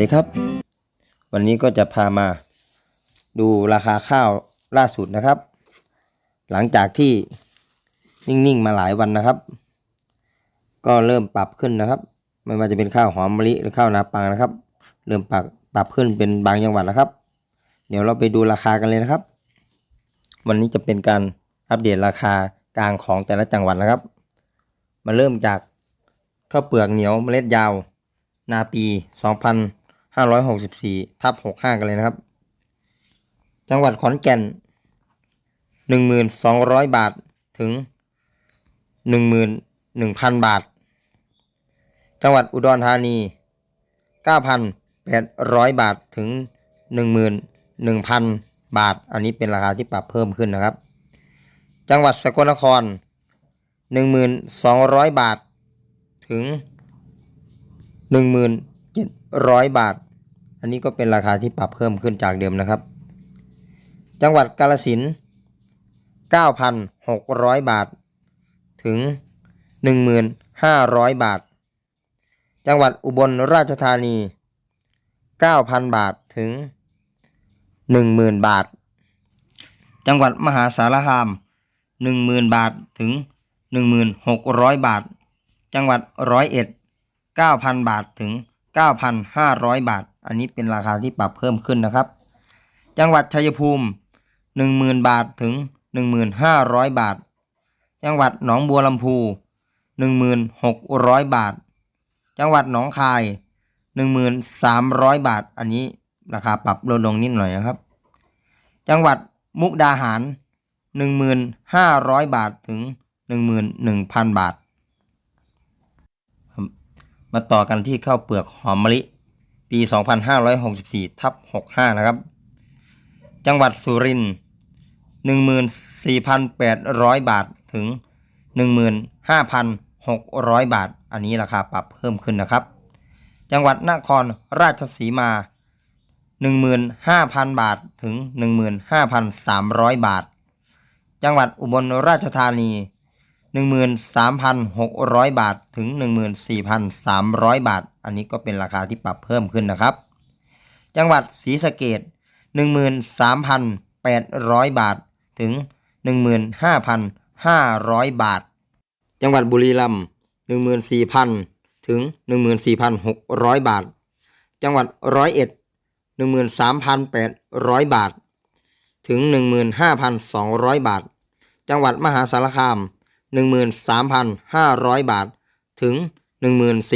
ดีครับ วันนี้ก็จะพามาดูราคาข้าวล่าสุดนะครับ หลังจากที่นิ่งๆมาหลายวันนะครับ ก็เริ่มปรับขึ้นนะครับ ไม่ว่าจะเป็นข้าวหอมมะลิหรือข้าวนาปังนะครับ เริ่มปรับปรับขึ้นเป็นบางจังหวัดนะครับ เดี๋ยวเราไปดูราคากันเลยนะครับ วันนี้จะเป็นการอัปเดตราคากลางของแต่ละจังหวัดนะครับ มาเริ่มจากข้าวเปลือกเหนียวเมล็ดยาว นาปี 2564ทับ65 กันเลยนะครับ จังหวัดขอนแก่น 1,200 บาทถึง 11,000 บาท จังหวัดอุดรธานี 9,800 บาทถึง 11,000 บาท อันนี้เป็นราคาที่ปรับเพิ่มขึ้นนะครับ จังหวัดสกลนคร 1,200 บาทถึง 700 บาท อันนี้ก็เป็นราคาที่ปรับเพิ่มขึ้นจากเดิมนะครับ จังหวัดกาลสิน9,600 บาท ถึง 1,500 บาท จังหวัดอุบลราชธานี 9,000 บาทถึง 10,000 บาท จังหวัดมหาสารคาม 10,000 บาทถึง 1,600 บาท จังหวัดร้อยเอ็ด9,000 บาทถึง 9,500 บาท อันนี้เป็นราคาที่ปรับเพิ่มขึ้นนะครับ จังหวัดชัยภูมิ 10,000 บาทถึง 1,500 บาท จังหวัดหนองบัวลำพู 1,600 บาท จังหวัดหนองคาย 1,300 บาท อันนี้ราคาปรับลดลงนิดหน่อยนะครับ จังหวัดมุกดาหาร 1,500 บาทถึง 11,000 บาท มาต่อกันที่ข้าวเปลือกหอมมะลิ ปี 2564 ทับ 65 นะครับ จังหวัดสุรินทร์14,800 บาทถึง 15,600 บาท อันนี้ราคาปรับเพิ่มขึ้นนะครับ จังหวัดนครราชสีมา 15,000 บาทถึง 15,300 บาท จังหวัดอุบลราชธานี 13,600 บาทถึง 14,300 บาท อันนี้ก็เป็นราคาที่ปรับเพิ่มขึ้นนะครับ จังหวัดศรีสะเกด13,800 บาทถึง 15,500 บาท จังหวัดบุรีรัมย์14,000 ถึง 14,600 บาท จังหวัดร้อยเอ็ด13,800 บาท ถึง 15,200 บาท จังหวัดมหาสารคาม 13,500 บาท ถึง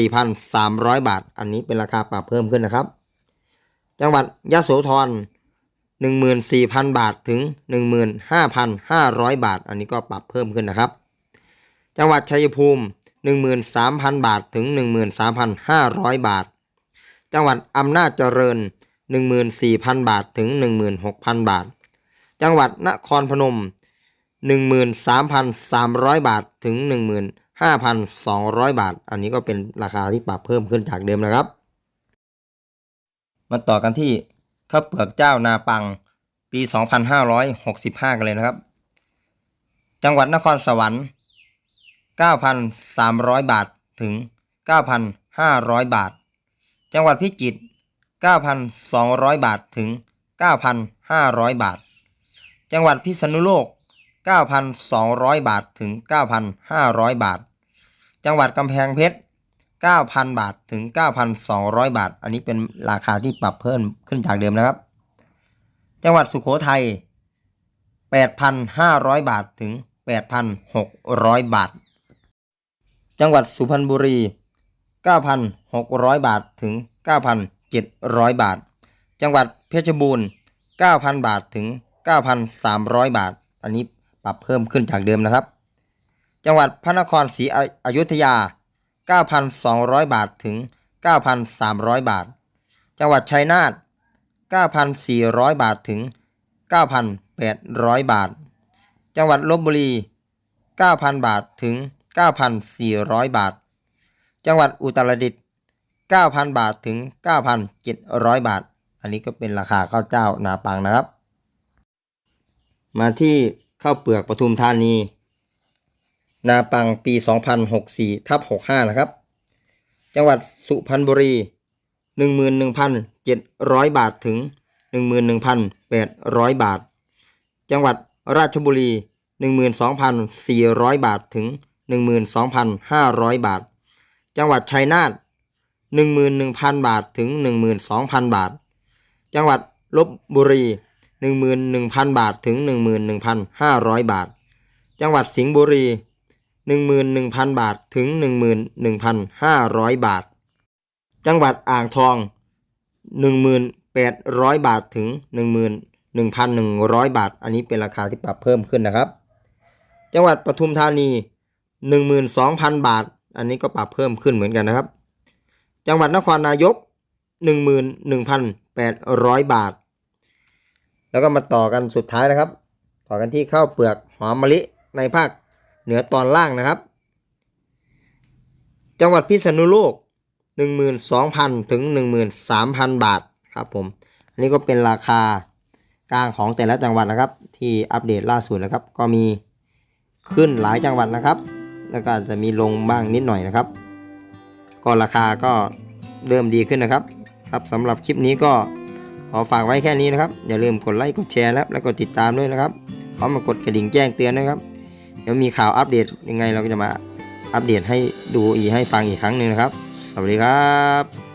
14,300 บาท อันนี้เป็นราคาปรับเพิ่มขึ้นนะครับ จังหวัดยะโสธร14,000 บาท ถึง 15,500 บาท อันนี้ก็ปรับเพิ่มขึ้นนะครับ จังหวัดชัยภูมิ 13,000 บาท ถึง 13,500 บาท จังหวัดอำนาจเจริญ 14,000 บาท ถึง 16,000 บาท จังหวัดนครพนม 13,300 บาทถึง 15,200 บาท อันนี้ก็เป็นราคาที่ปรับเพิ่มขึ้นจากเดิมนะครับ มาต่อกันที่ข้าวเปลือกเจ้านาปังปี 2565 กันเลยนะครับ จังหวัดนครสวรรค์ 9,300 บาทถึง 9,500 บาท จังหวัดพิจิตร 9,200 บาทถึง 9,500 บาท จังหวัดพิษณุโลก 9,200 บาทถึง 9,500 บาท จังหวัดกำแพงเพชร 9,000 บาทถึง 9,200 บาท อันนี้เป็นราคาที่ปรับเพิ่มขึ้นจากเดิมนะครับ จังหวัดสุโขทัย 8,500 บาทถึง 8,600 บาท จังหวัดสุพรรณบุรี 9,600 บาทถึง 9,700 บาท จังหวัดเพชรบูรณ์ 9,000 บาทถึง 9,300 บาท อันนี้ ปรับเพิ่มขึ้นจากเดิมนะครับ จังหวัดพระนครศรีอยุธยา 9,200 บาทถึง 9,300 บาท จังหวัดชัยนาท 9,400 บาทถึง 9,800 บาท จังหวัดลบบุรี 9,000 บาทถึง 9,400 บาท จังหวัดอุตรดิตถ์ 9,000 บาทถึง 9,700 บาท อันนี้ก็เป็นราคาข้าวเจ้านาปังนะครับ มาที่ ข้าวเปลือกปทุมธานี นาปังปี 2064ทับ65 นะครับ จังหวัดสุพรรณบุรี 11,700 บาทถึง 11,800 บาท จังหวัดราชบุรี 12,400 บาทถึง 12,500 บาท จังหวัดชัยนาท11,000 บาทถึง 12,000 บาท จังหวัดลบบุรี 11,000 บาทถึง 11,500 บาท จังหวัดสิงห์บุรี 11,000 บาทถึง 11,500 บาท จังหวัดอ่างทอง 1,800 บาทถึง 11,100 บาท อันนี้เป็นราคาที่ปรับเพิ่มขึ้นนะครับ จังหวัดปทุมธานี 12,000 บาท อันนี้ก็ปรับเพิ่มขึ้นเหมือนกันนะครับ จังหวัดนครนายก 11,800 บาท แล้วก็มาต่อกันสุดท้ายนะครับ ต่อกันที่ข้าวเปลือกหอมมะลิในภาคเหนือตอนล่างนะครับ จังหวัดพิษณุโลก 12,000 ถึง 13,000 บาทครับผม อันนี้ก็เป็นราคากลางของแต่ละจังหวัดนะครับ ที่อัปเดตล่าสุดนะครับ ก็มีขึ้นหลายจังหวัดนะครับ แล้วก็อาจจะมีลงบ้างนิดหน่อยนะครับ ก็ราคาก็เริ่มดีขึ้นนะครับ ครับสำหรับคลิปนี้ก็ ขอฝากไว้แค่นี้นะครับ อย่าลืมกดไลค์กดแชร์แล้วแล้วก็ติดตามด้วยนะครับพร้อมมากดกระดิ่งแจ้งเตือนนะครับ เดี๋ยวมีข่าวอัปเดตยังไงเราก็จะมาอัปเดตให้ดูอีกให้ฟังอีกครั้งหนึ่งนะครับ สวัสดีครับ